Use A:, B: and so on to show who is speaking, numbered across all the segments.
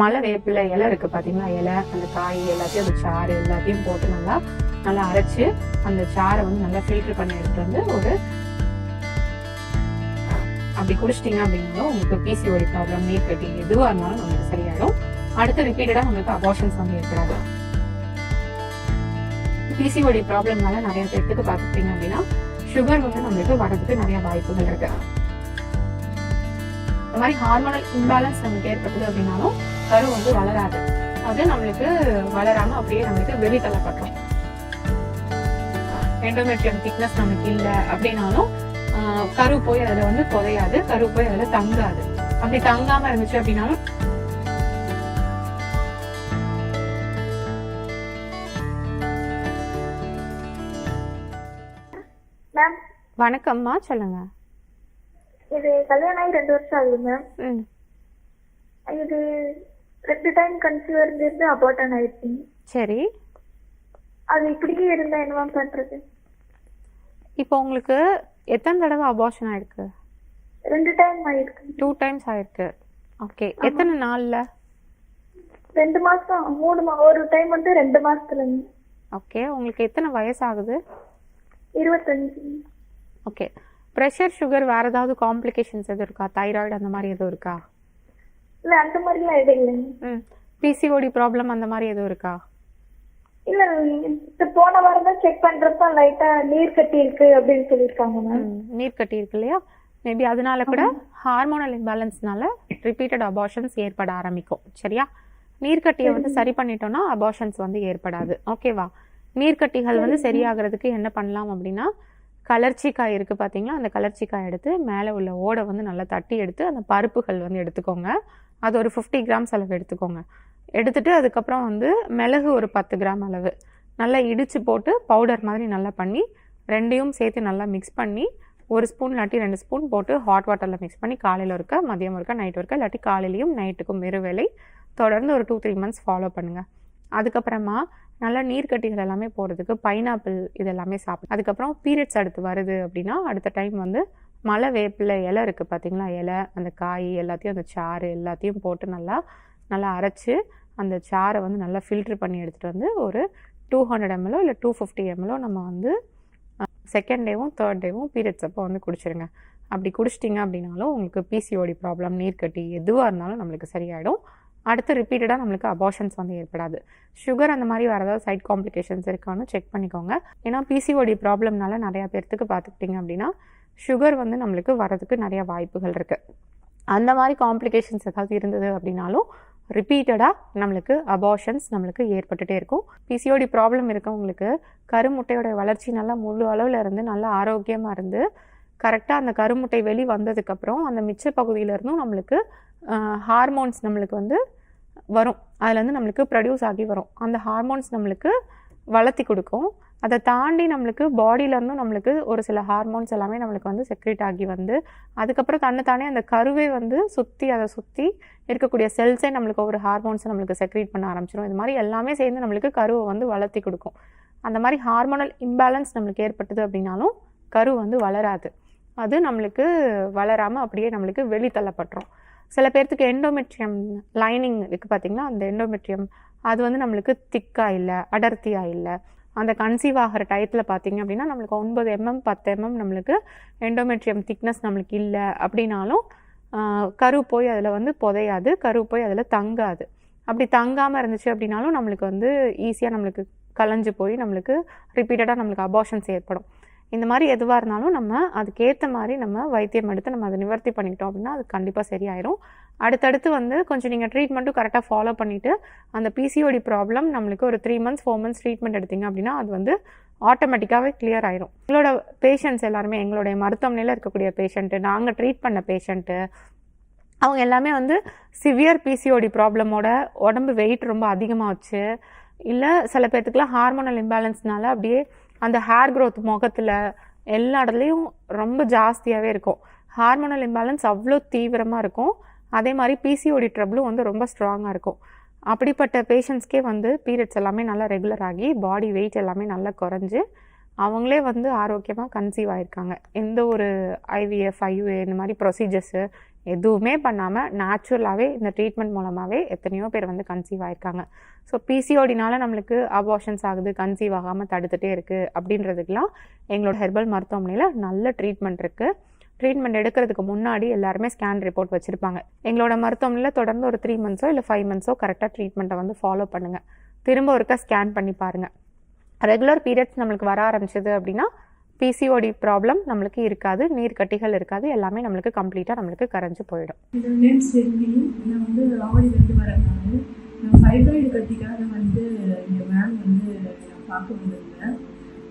A: மலை வேப்பில இலை இருக்கு பாத்தீங்களா? இலை அந்த காய் எல்லாத்தையும் அந்த சாறு எல்லாத்தையும் போட்டு நல்லா நல்லா அரைச்சு அந்த சாறை வந்து நல்லா ஃபில்டர் பண்ணி எடுத்துட்டு வந்து ஒரு அப்படி குடிச்சிட்டீங்க அப்படின்னாலும் உங்களுக்கு பிசிஓடி ப்ராப்ளம் நீர் கட்டி எதுவாக இருந்தாலும் நமக்கு சரியாயிடும். அடுத்து ரிப்பீட்டடாக உங்களுக்கு அபார்ஷன்ஸ் வந்து ஏற்படாது. பிசிஓடி ப்ராப்ளம்னால நிறைய பேர்த்துக்கு பார்த்துக்கிட்டீங்க அப்படின்னா சுகர் வந்து நம்மளுக்கு வரதுக்கு நிறைய வாய்ப்புகள் இருக்கு. இந்த மாதிரி ஹார்மோனல் இம்பேலன்ஸ் நமக்கு ஏற்பட்டது அப்படின்னாலும் கரு வந்து வளராது. அது நம்மளுக்கு வளராம அப்படியே நம்மளுக்கு வெளி தள்ளப்பட்டோம் எண்டோமெட்ரியம் திக்னஸ் நமக்கு இல்லை அப்படின்னாலும் கரு போய் அதுல வந்து புதையாது. கரு போய் அதுல தங்காது. அப்படி தங்காம இருந்துச்சு அப்படின்னாலும்
B: மேம்
A: வணக்கம்மா சொல்லுங்க.
B: இது கல்யாணம் ஆகி ரெண்டு வருஷம் ஆகுது மேம் இது ரெண்டு டைம் கன்சீவ் இருந்திருந்து அபார்டன் ஆயிடுச்சு.
A: சரி.
B: அது இப்படியே இருந்தா என்ன மேம் பண்றது?
A: இப்போ உங்களுக்கு எத்தனை தடவை அபார்ஷன் ஆயிருக்கு?
B: ரெண்டு டைம் ஆயிருக்கு.
A: டூ டைம்ஸ் ஆயிருக்கு. ஓகே எத்தனை நாள்ல?
B: ரெண்டு மாசம் மூணு ஒரு டைம் வந்து ரெண்டு மாசத்துல
A: ஓகே உங்களுக்கு எத்தனை வயசாகுது?
B: இருபத்தஞ்சு.
A: ஓகே ப்ரெஷர் சுகர் வேற ஏதாவது காம்ப்ளிகேஷன்ஸ் எதுவும் இருக்கா? தைராய்டு அந்த மாதிரி எதுவும் இருக்கா?
B: இல்ல அந்த மாதிரிலாம் எதுவும் இல்லைங்க
A: ம். பிசிஓடி ப்ராப்ளம் அந்த மாதிரி எதுவும் இருக்கா?
B: இல்ல இப்ப போன வாரம் தான் செக் பண்றப்ப லைட்டா நீர் கட்டி இருக்கு அப்படின்னு சொல்லியிருக்காங்க மேம்
A: நீர் கட்டி இருக்கு இல்லையா? மேபி அதனால கூட ஹார்மோனல் இம்பேலன்ஸ்னால ரிப்பீட்டட் அபார்ஷன்ஸ் ஏற்பட ஆரம்பிக்கும். சரியா? நீர்க்கட்டியை வந்து சரி. பண்ணிட்டோம்னா அபார்ஷன்ஸ் வந்து ஏற்படாது. ஓகேவா நீர்க்கட்டிகள் வந்து சரியாகிறதுக்கு என்ன பண்ணலாம் அப்படின்னா கலர்ச்சிக்காய் இருக்குது பார்த்தீங்களா அந்த கலர்ச்சிக்காய் எடுத்து மேலே உள்ள ஓடை வந்து நல்லா தட்டி எடுத்து அந்த பருப்புகள் வந்து எடுத்துக்கோங்க. அது ஒரு ஃபிஃப்டி கிராம்ஸ் அளவு எடுத்துக்கோங்க. எடுத்துட்டு அதுக்கப்புறம் வந்து மிளகு ஒரு பத்து கிராம் அளவு. நல்லா இடித்து போட்டு பவுடர் மாதிரி நல்லா பண்ணி ரெண்டையும் சேர்த்து நல்லா மிக்ஸ் பண்ணி ஒரு ஸ்பூன் இல்லாட்டி ரெண்டு ஸ்பூன் போட்டு ஹாட் வாட்டரில் மிக்ஸ் பண்ணி காலையில் இருக்க மதியம் இருக்க நைட் இருக்க இல்லாட்டி காலையிலையும் நைட்டுக்கும் இருவேளை தொடர்ந்து ஒரு டூ த்ரீ மந்த்ஸ் ஃபாலோ பண்ணுங்கள் அதுக்கப்புறமா நல்லா நீர்க்கட்டிகள் எல்லாமே போகிறதுக்கு பைனாப்பிள் இது எல்லாமே சாப்பிடும் அதுக்கப்புறம் பீரியட்ஸ் அடுத்து வருது அப்படின்னா அடுத்த டைம் வந்து மலை வேப்பில் இலை இருக்குது பார்த்தீங்களா இலை அந்த காய் எல்லாத்தையும் அந்த சாறு எல்லாத்தையும் போட்டு நல்லா நல்லா அரைச்சி அந்த சாறை வந்து நல்லா ஃபில்ட்ரு பண்ணி எடுத்துகிட்டு வந்து ஒரு டூ ஹண்ட்ரட் எம்எல்ஓ இல்லை டூ ஃபிஃப்டி எம்எல்ஓ நம்ம வந்து செகண்ட் டேவும் தேர்ட் டேவும் பீரியட்ஸ் அப்போ வந்து குடிச்சிருங்க. அப்படி குடிச்சிட்டிங்க அப்படின்னாலும் உங்களுக்கு பிசிஓடி ப்ராப்ளம் நீர்க்கட்டி எதுவாக இருந்தாலும் நம்மளுக்கு சரியாயிடும். அடுத்து ரிப்பீட்டடாக நம்மளுக்கு அபார்ஷன்ஸ் வந்து ஏற்படாது. சுகர் அந்த மாதிரி வேறு ஏதாவது சைட் காம்ப்ளிகேஷன்ஸ் இருக்கான்னு செக் பண்ணிக்கோங்க. ஏன்னா பிசிஓடி ப்ராப்ளம்னால நிறையா பேர்த்துக்கு பார்த்துக்கிட்டிங்க அப்படின்னா சுகர் வந்து நம்மளுக்கு வரதுக்கு நிறைய வாய்ப்புகள் இருக்குது அந்த மாதிரி காம்ப்ளிகேஷன்ஸ் ஏதாவது இருந்தது அப்படின்னாலும் ரிப்பீட்டடாக நம்மளுக்கு அபார்ஷன்ஸ் நம்மளுக்கு ஏற்பட்டுட்டே இருக்கும். பிசிஓடி ப்ராப்ளம் இருக்கவங்களுக்கு கருமுட்டையோட வளர்ச்சி நல்லா முழு அளவில் இருந்து நல்லா ஆரோக்கியமாக இருந்து கரெக்டாக அந்த கருமுட்டை வெளி வந்ததுக்கப்புறம் அந்த மிச்ச பகுதியிலேருந்தும் நம்மளுக்கு ஹார்மோன்ஸ் நம்மளுக்கு வந்து வரும். அதுலேருந்து நம்மளுக்கு ப்ரொடியூஸ் ஆகி வரும். அந்த ஹார்மோன்ஸ் நம்மளுக்கு வளர்த்தி கொடுக்கும். அதை தாண்டி நம்மளுக்கு பாடியிலேருந்தும் நம்மளுக்கு ஒரு சில ஹார்மோன்ஸ் எல்லாமே நம்மளுக்கு வந்து செக்ரேட் ஆகி வந்து அதுக்கப்புறம் தன்னைத்தானே அந்த கருவே வந்து சுற்றி அதை சுற்றி இருக்கக்கூடிய செல்ஸே நம்மளுக்கு ஒரு ஹார்மோன்ஸை நம்மளுக்கு செக்ரேட் பண்ண ஆரம்பிச்சிடும் இது மாதிரி எல்லாமே சேர்ந்து நம்மளுக்கு கருவை வந்து வளர்த்தி கொடுக்கும். அந்த மாதிரி ஹார்மோனல் இம்பேலன்ஸ் நம்மளுக்கு ஏற்பட்டது அப்படின்னாலும் கரு வந்து வளராது. அது நம்மளுக்கு வளராமல் அப்படியே நம்மளுக்கு வெளித்தள்ளப்பட்டுரும் சில பேர்த்துக்கு எண்டோமெட்ரியம் லைனிங் இருக்குது பார்த்திங்கன்னா அந்த எண்டோமெட்ரியம் அது வந்து நம்மளுக்கு திக்காக இல்லை அடர்த்தியாக இல்லை. அந்த கன்சீவ் ஆகிற டயத்தில் பார்த்திங்க அப்படின்னா நம்மளுக்கு ஒன்பது எம்எம் பத்து எம்எம் நம்மளுக்கு எண்டோமெட்ரியம் திக்னஸ் நம்மளுக்கு இல்லை அப்படின்னாலும் கரு போய் அதில் வந்து புதையாது கரு போய் அதில் தங்காது. அப்படி தங்காமல் இருந்துச்சு அப்படின்னாலும் நம்மளுக்கு வந்து ஈஸியாக நம்மளுக்கு கலைஞ்சு போய் நம்மளுக்கு ரிப்பீட்டடாக நம்மளுக்கு அபார்ஷன்ஸ் ஏற்படும். இந்த மாதிரி எதுவாக இருந்தாலும் நம்ம அதுக்கேற்ற மாதிரி நம்ம வைத்தியம் எடுத்து நம்ம அதை நிவர்த்தி பண்ணிக்கிட்டோம் அப்படின்னா அது கண்டிப்பாக சரியாயிரும். அடுத்தடுத்து வந்து கொஞ்சம் நீங்கள் ட்ரீட்மெண்ட்டும் கரெக்டாக ஃபாலோ பண்ணிவிட்டு அந்த பிசிஓடி ப்ராப்ளம் நம்மளுக்கு ஒரு three months four months treatment எடுத்தீங்க அப்படின்னா அது வந்து ஆட்டோமேட்டிக்காகவே கிளியர் ஆயிரும். எங்களோட பேஷண்ட்ஸ் எல்லாருமே எங்களுடைய மருத்துவமனையில் இருக்கக்கூடிய பேஷண்ட்டு நாங்கள் ட்ரீட் பண்ண பேஷண்ட்டு அவங்க எல்லாமே வந்து சிவியர் பிசிஓடி ப்ராப்ளமோட உடம்பு வெயிட் ரொம்ப அதிகமாக வச்சு இல்லை சில பேர்த்துக்குலாம் ஹார்மோனல் இம்பேலன்ஸ்னால அப்படியே அந்த ஹேர் க்ரோத் முகத்தில் எல்லா இடத்துலையும் ரொம்ப ஜாஸ்தியாகவே இருக்கும். ஹார்மோனல் இம்பேலன்ஸ் அவ்வளோ தீவிரமாக இருக்கும். அதே மாதிரி பிசிஓடி ட்ரபிளும் வந்து ரொம்ப ஸ்ட்ராங்காக இருக்கும். அப்படிப்பட்ட பேஷண்ட்ஸ்க்கே வந்து பீரியட்ஸ் எல்லாமே நல்லா ரெகுலர் ஆகி பாடி வெயிட் எல்லாமே நல்லா குறைஞ்சி அவங்களே வந்து ஆரோக்கியமாக கன்சீவ் ஆகிருக்காங்க எந்த ஒரு ஐவிஎஃப் ஐயுஏ இந்த மாதிரி ப்ரொசீஜர்ஸு எதுவுமே பண்ணாமல் நேச்சுரலாகவே இந்த ட்ரீட்மெண்ட் மூலமாகவே எத்தனையோ பேர் வந்து கன்சீவ் ஆயிருக்காங்க. ஸோ பிசிஓடினால நம்மளுக்கு அபார்ஷன்ஸ் ஆகுது கன்சீவ் ஆகாமல் தடுத்துகிட்டே இருக்குது அப்படின்றதுக்கெலாம் எங்களோட ஹெர்பல் மருத்துவமனையில் நல்ல ட்ரீட்மெண்ட் இருக்குது ட்ரீட்மெண்ட் எடுக்கிறதுக்கு முன்னாடி எல்லாருமே ஸ்கேன் ரிப்போர்ட் வச்சுருப்பாங்க. எங்களோட மருத்துவமனையில் தொடர்ந்து ஒரு த்ரீ மந்த்ஸோ இல்லை ஃபைவ் மந்த்ஸோ கரெக்டாக ட்ரீட்மெண்ட்டை வந்து ஃபாலோ பண்ணுங்கள் திரும்ப ஒருக்கா ஸ்கேன் பண்ணி பாருங்கள் ரெகுலர் பீரியட்ஸ் நம்மளுக்கு வர ஆரம்பிச்சது அப்படின்னா பிசிஓடி ப்ராப்ளம் நம்மளுக்கு இருக்காது நீர் கட்டிகள் இருக்காது எல்லாமே நம்மளுக்கு கம்ப்ளீட்டாக நம்மளுக்கு கரைஞ்சு போயிடும்.
C: இந்த நேம் செல்வி நான் வந்து ஆவடியிலேருந்து வரேன் நான் ஃபைப்ராய்டு கட்டிக்காக வந்து இந்த மேம் வந்து நான் பார்க்க வந்திருந்தேன்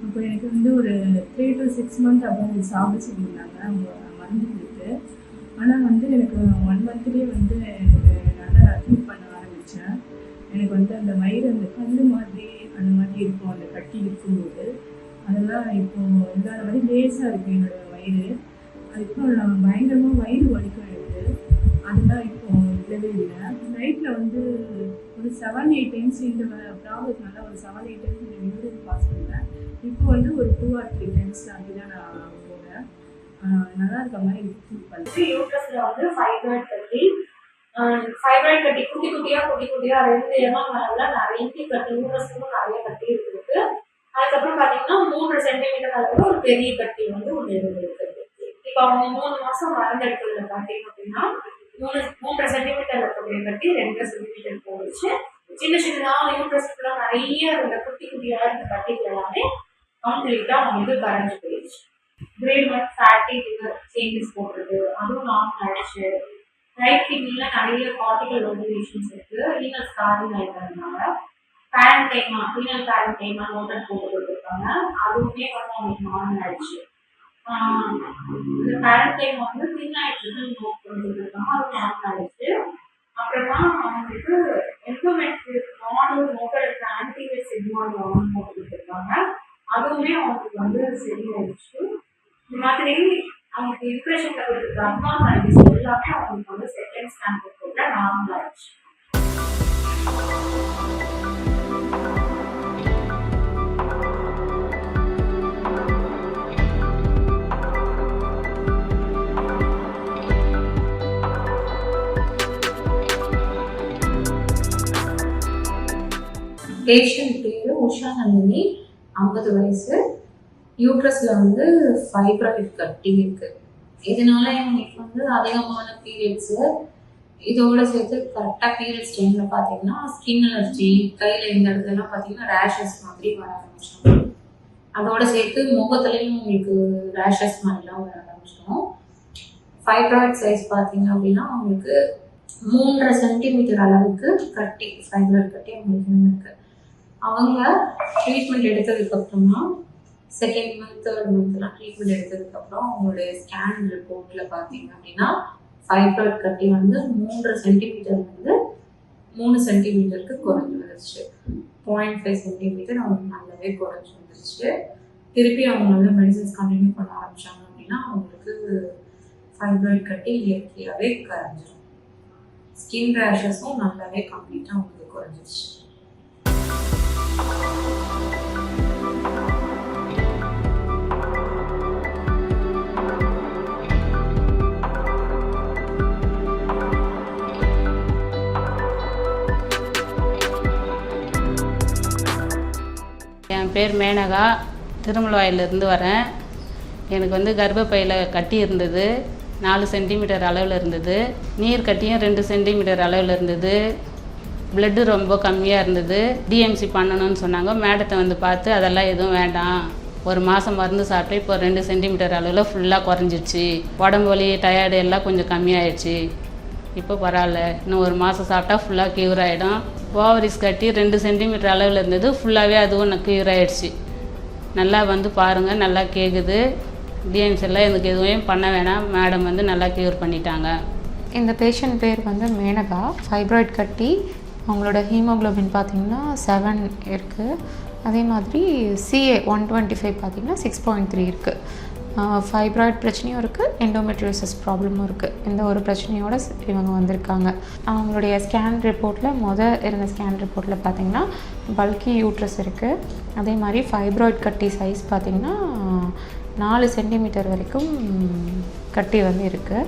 C: அப்போ எனக்கு வந்து ஒரு த்ரீ டு சிக்ஸ் மந்த் அப்புறம் சாப்பிட சொல்லியிருந்தாங்க அவங்க மருந்து கொடுத்து ஆனால் வந்து எனக்கு ஒன் மந்த்லேயே வந்து எனக்கு நல்லா நான் ஃபீல் பண்ண ஆரம்பித்தேன் எனக்கு வந்து அந்த வயிறு அந்த கல் மாதிரி அந்த மாதிரி இருக்கும் அந்த கட்டி இருக்கும்போது. அதெல்லாம் இப்போ இல்லாத மாதிரி லேசாக இருக்குது என்னோட வயிறு. இப்போ நான் பயங்கரமாக வயிறு வலிக்கும் எனக்கு. அதெல்லாம் இப்போ இல்லவே இல்லை. நைட்டில் வந்து ஒரு செவன் எயிட் டைம்ஸ் இந்த ப்ராப்ளத்தினால ஒரு செவன் எயிட் டைம்ஸ் இந்த யூரின் பாஸ் பண்ணுவேன் இப்போ வந்து ஒரு டூ ஆர் த்ரீ டைம்ஸ் அப்படி தான் நான் போகிறேன் நல்லா இருக்க மாதிரி ஃபீல் பண்ணுறேன்
D: யூட்ரஸ்ல வந்து ஃபைப்ராய்ட் கட்டி ஃபைப்ராய்ட் கட்டி குட்டி குட்டியாக குட்டி குட்டியாக ரெண்டு ஏமா அளவுல நிறைய கட்டி யூட்ரஸ்லும் நிறைய கட்டி இருக்கு அதுக்கப்புறம் பார்த்தீங்கன்னா மூன்று சென்டிமீட்டர் அளவுல ஒரு பெரிய கட்டி வந்து ஒன்று இருக்கு இப்போ அவங்க மூணு மாதம் மருந்து பார்த்தீங்க அப்படின்னா மூணு மூன்றரை சென்டிமீட்டர் இருக்கக்கூடிய கட்டி ரெண்டரை சென்டிமீட்டர் போயிடுச்சு. சின்ன சின்னதாக யூட்ரஸ்க்குலாம் நிறைய இந்த குட்டி குட்டியாக இருந்த கட்டிகள் எல்லாமே கம்ப்ளீட்டா அவங்களுக்கு கரைஞ்சு போயிடுச்சு. Grade one fatty liver changes போடுறது அதுவும் நார்மல் ஆயிடுச்சு. ரைட் கிட்னியில் நிறைய கார்டிகல் வேரியேஷன்ஸ் இருக்குது லீனல் ஸ்காரிங் ஆயிருக்கிறதுனால பேரண்டைமா ரீனல் பேரண்டைமா நோட்டட் போட்டு கொடுத்துருக்காங்க அதுவுமே வந்து அவங்களுக்கு நார்மல் ஆயிடுச்சு. ஆஹ் இந்த பேரண்டைமா வந்து தின் ஆயிடுச்சுன்னு நோட் பண்ணி கொடுத்துருக்காங்க அது நார்மல் ஆயிடுச்சு. அப்புறமா அவங்களுக்கு எம்பமெண்ட் மாடல் நோட்டட் ஆன்டிவேட் சிக்மால் போட்டு கொடுத்துருக்காங்க. அதுவுமே அவங்களுக்கு வந்து சரியாயிடுச்சு. இந்த மாதிரி அவங்களுக்கு இம்ப்ரெஷன்ல கொடுத்துருக்க அப்னார்மாலிட்டிஸ் எல்லாமே அவங்களுக்கு வந்து செகண்ட் ஸ்டாண்டர்ட் கூட நார்மல் ஆயிடுச்சு.
E: பேஷண்ட் பேர் உஷா நந்தினி ஐம்பது வயசு. யூட்ரஸில் வந்து ஃபைப்ராய்ட் கட்டி இருக்கு. இதனால எங்களுக்கு வந்து அதிகமான பீரியட்ஸு இதோட சேர்த்து கரெக்டாக பீரியட்ஸ் டைமில் பார்த்தீங்கன்னா ஸ்கின் அலர்ஜி கையில் இந்த இடத்துலலாம் பார்த்தீங்கன்னா ரேஷஸ் மாதிரி வர ஆரம்பிச்சோம் அதோட சேர்த்து முகத்துலேயும் உங்களுக்கு ரேஷஸ் மாதிரிலாம் வர ஆரம்பிச்சிடும். ஃபைப்ராய்ட் சைஸ் பார்த்தீங்க அப்படின்னா அவங்களுக்கு மூன்றரை சென்டிமீட்டர் அளவுக்கு கட்டி ஃபைப்ராய்ட் கட்டி அவங்களுக்கு இருக்கு. அவங்க ட்ரீட்மெண்ட் எடுத்ததுக்கப்புறமா செகண்ட் மந்த் தேர்ட் மந்த்லாம் ட்ரீட்மெண்ட் எடுத்ததுக்கப்புறம் அவங்களுடைய ஸ்கேன் ரிப்போர்ட்டில் பார்த்தீங்க அப்படின்னா ஃபைப்ராய்ட் கட்டி வந்து மூன்று சென்டிமீட்டர் வந்து மூணு சென்டிமீட்டருக்கு குறைஞ்சி வந்துருச்சு. பாயிண்ட் ஃபைவ் சென்டிமீட்டர் அவங்களுக்கு நல்லாவே குறைஞ்சி வந்துருச்சு. திருப்பி அவங்க வந்து மெடிசன்ஸ் கண்டினியூ பண்ண ஆரம்பிச்சாங்க அப்படின்னா அவங்களுக்கு ஃபைப்ராய்ட் கட்டி இயற்கையாகவே கரைஞ்சிடும் ஸ்கின் ரேஷஸும் நல்லாவே கம்ப்ளீட்டாக அவங்களுக்கு குறைஞ்சிருச்சு.
F: என் பேர் மேனகா. திருமலவாயிலிருந்து வரேன். எனக்கு வந்து கர்ப்பப்பையில் கட்டி இருந்தது. நாலு சென்டிமீட்டர் அளவில் இருந்தது. நீர் கட்டியும் ரெண்டு சென்டிமீட்டர் அளவில் இருந்தது. பிளட்டு ரொம்ப கம்மியாக இருந்தது. டிஎம்சி பண்ணணும்னு சொன்னாங்க. மேடத்தை வந்து பார்த்து அதெல்லாம் எதுவும் வேண்டாம். ஒரு மாதம் மருந்து சாப்பிட்டு இப்போ ரெண்டு சென்டிமீட்டர் அளவில் ஃபுல்லாக குறைஞ்சிருச்சு. உடம்பு வலி டயர்டு எல்லாம் கொஞ்சம் கம்மியாயிடுச்சு. இப்போ பரவாயில்ல. இன்னும் ஒரு மாதம் சாப்பிட்டா ஃபுல்லாக க்யூர் ஆகிடும் ஓவரிஸ் கட்டி ரெண்டு சென்டிமீட்டர் அளவில் இருந்தது. ஃபுல்லாகவே அதுவும் க்யூர் ஆகிடுச்சு நல்லா வந்து பாருங்கள் நல்லா கேட்குது டிஎம்சி எல்லாம் எனக்கு எதுவும் பண்ண வேணாம். மேடம் வந்து நல்லா க்யூர் பண்ணிட்டாங்க.
A: இந்த பேஷண்ட் பேர் வந்து மேனகா. ஃபைப்ராய்ட் கட்டி அவங்களோட ஹீமோகுளோபின் பார்த்தீங்கன்னா செவன் இருக்குது அதே மாதிரி சிஏ ஒன் டுவெண்ட்டி ஃபைவ் பார்த்தீங்கன்னா சிக்ஸ் பாயிண்ட் த்ரீ இருக்குது ஃபைப்ராய்ட் பிரச்சனையும் இருக்குது எண்டோமெட்ரியோசிஸ் ப்ராப்ளமும் இருக்குது இந்த ஒரு பிரச்சனையோடு இவங்க வந்திருக்காங்க. அவங்களுடைய ஸ்கேன் ரிப்போர்ட்டில் மொதல் இருந்த ஸ்கேன் ரிப்போர்ட்டில் பார்த்தீங்கன்னா பல்கி யூட்ரஸ் இருக்குது அதே மாதிரி ஃபைப்ராய்ட் கட்டி சைஸ் பார்த்தீங்கன்னா நாலு சென்டிமீட்டர் வரைக்கும் கட்டி வந்து இருக்குது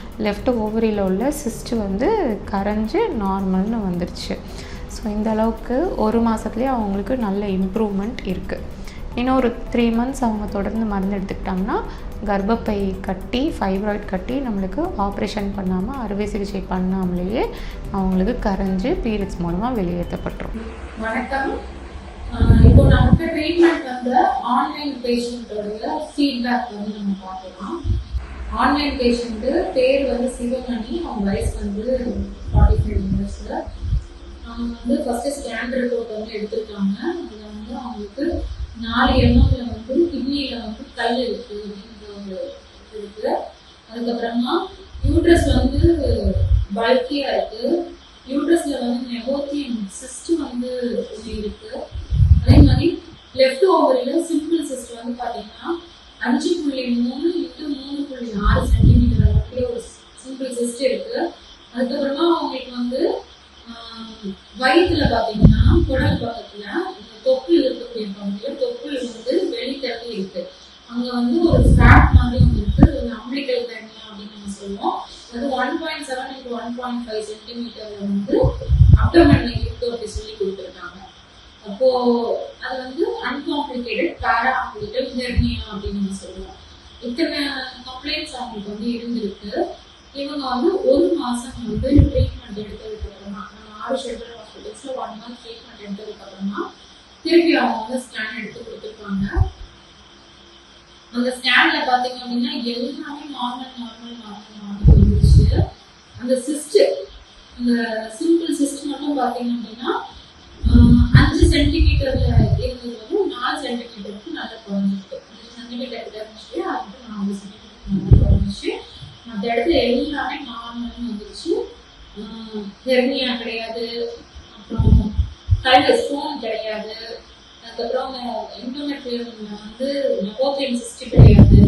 A: லெஃப்ட் ஓவரியில் உள்ள சிஸ்ட் வந்து கரைஞ்சு நார்மல்னு வந்துருச்சு. ஸோ இந்த அளவுக்கு ஒரு மாதத்துலேயே அவங்களுக்கு நல்ல இம்ப்ரூவ்மெண்ட் இருக்குது இன்னும் ஒரு த்ரீ மந்த்ஸ் அவங்க தொடர்ந்து மருந்து எடுத்துக்கிட்டாங்கன்னா கர்ப்பப்பை கட்டி ஃபைப்ராய்ட் கட்டி நம்மளுக்கு ஆப்ரேஷன் பண்ணாமல் அறுவை சிகிச்சை பண்ணாமலேயே அவங்களுக்கு கரைஞ்சு பீரியட்ஸ் மூலமாக வெளியேற்றப்பட்டுரும்.
E: வணக்கம். இப்போ நமக்கு ட்ரீட்மெண்ட் வந்து ஆன்லைன் பேஷண்ட்டோடைய ஃபீட்பேக் வந்து நம்ம பார்க்கலாம். ஆன்லைன் பேஷண்ட்டு பேர் வந்து சிவமணி அவங்க வயசு வந்து ஃபார்ட்டி ஃபைவ் இயர்ஸில் அவங்க வந்து ஃபஸ்ட்டு ஸ்கேன் ரிப்போர்ட் வந்து எடுத்திருக்காங்க. அதில் வந்து அவங்களுக்கு நாலு எண்ணத்தில் வந்து கிட்னியில் வந்து கல் இருக்கு அப்படின்ற ஒரு இது இருக்கு. அதுக்கப்புறமா யூட்ரஸ் வந்து பல்கியாக இருக்குது யூட்ரஸ்ல வந்து நெகோத்தியம் சிஸ்ட் வந்து இருக்குது இருக்கு. அதே மாதிரி லெஃப்ட் ஓவரில் சிம்பிள் சிஸ்ட் வந்து பார்த்தீங்கன்னா அஞ்சு புள்ளி மூணு இன்ட்டு ஆறு சென்டிமீட்டர் அளவுக்கு ஒரு சிம்பிள் சிஸ்ட் இருக்கு அதுக்கப்புறமா அவங்களுக்கு வந்து ஆஹ், பார்த்தீங்கன்னா குடல் பக்கத்துல இந்த தொப்புள் இருக்கக்கூடிய பகுதியில் தொப்புள் வந்து வெளித்தள்ளி இருக்கு. அங்க வந்து ஒரு ஃபேட் மாதிரி ஒன்று இருக்கு அது ஒரு அம்பிளிக்கல் தனியா அப்படின்னு நம்ம சொல்லுவோம் அது one point seven into one point five சென்டிமீட்டர்ல வந்து அப்டமன்ல இருக்கு அப்படி சொல்லி கொடுத்துருக்காங்க அப்போ அது வந்து அன்காம்ப்ளிகேட்டட் பேரா அம்பிளிக்கல் ஹெர்னியா அப்படின்னு நம்ம சொல்லுவோம் இத்தனை கம்ப்ளைண்ட்ஸ் அவங்களுக்கு வந்து இருந்திருக்கு இவங்க வந்து ஒரு மாசம் வந்து ட்ரீட்மெண்ட் எடுத்ததுக்கு அப்புறமா நம்ம ஆறு ஷெல்டர் ஹாஸ்பிட்டல்ஸ்ல ஒன் மந்த் வந்ததுக்கு அப்புறமா திருப்பி அவங்க வந்து ஸ்கேன் எடுத்து கொடுத்துருப்பாங்க அந்த ஸ்கேன்ல பாத்தீங்க அப்படின்னா எல்லாமே நார்மல் நார்மல் நார்மல் நார்மல் இருந்துச்சு அந்த சிஸ்ட் அந்த சிம்பிள் சிஸ்ட் மட்டும் பாத்தீங்க அப்படின்னா அஞ்சு சென்டிமீட்டர்ல இருந்தது வந்து நாலு சென்டிமீட்டருக்கு நல்லா குறைஞ்சிருக்கு. அஞ்சு சென்டிமீட்டர் கிட்ட இருந்துச்சு அது நாலு சென்டிமீட்டர் நல்லா குறைஞ்சிச்சு. மற்ற இடத்துல எல்லாமே நார்மல் வந்துருச்சு. ஹெர்னியா கிடையாது. கல் ஸ்டோன் கிடையாது. அதுக்கப்புறம் இன்டர்நெட் வந்து நெகோத்தியம் சிஸ்டம் கிடையாது.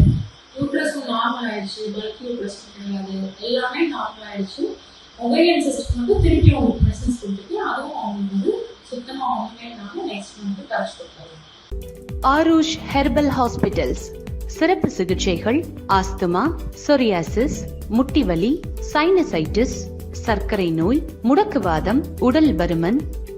E: யூட்ரஸும் நார்மல் ஆயிடுச்சு. பல்க் யூட்ரஸும் கிடையாது. எல்லாமே நார்மல் ஆயிடுச்சு. ஒவேரியன் சிஸ்டம் வந்து திருப்பி அவங்களுக்கு மெசேஜ் கொடுத்துட்டு அதுவும் அவங்களுக்கு வந்து சுத்தமாக ஒன்றுமே இல்லாமல் நெக்ஸ்ட் வந்து டச் கொடுத்தாங்க.
G: ஆரூஷ் ஹெர்பல் ஹாஸ்பிட்டல்ஸ் சிறப்பு சிகிச்சைகள் ஆஸ்துமா சொரியாசிஸ் முட்டிவலி சைனசைட்டிஸ் சர்க்கரை நோய் முடக்குவாதம் உடல் பருமன்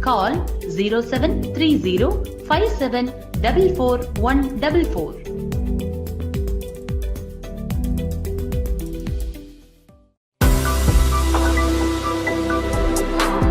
G: call 0730 5744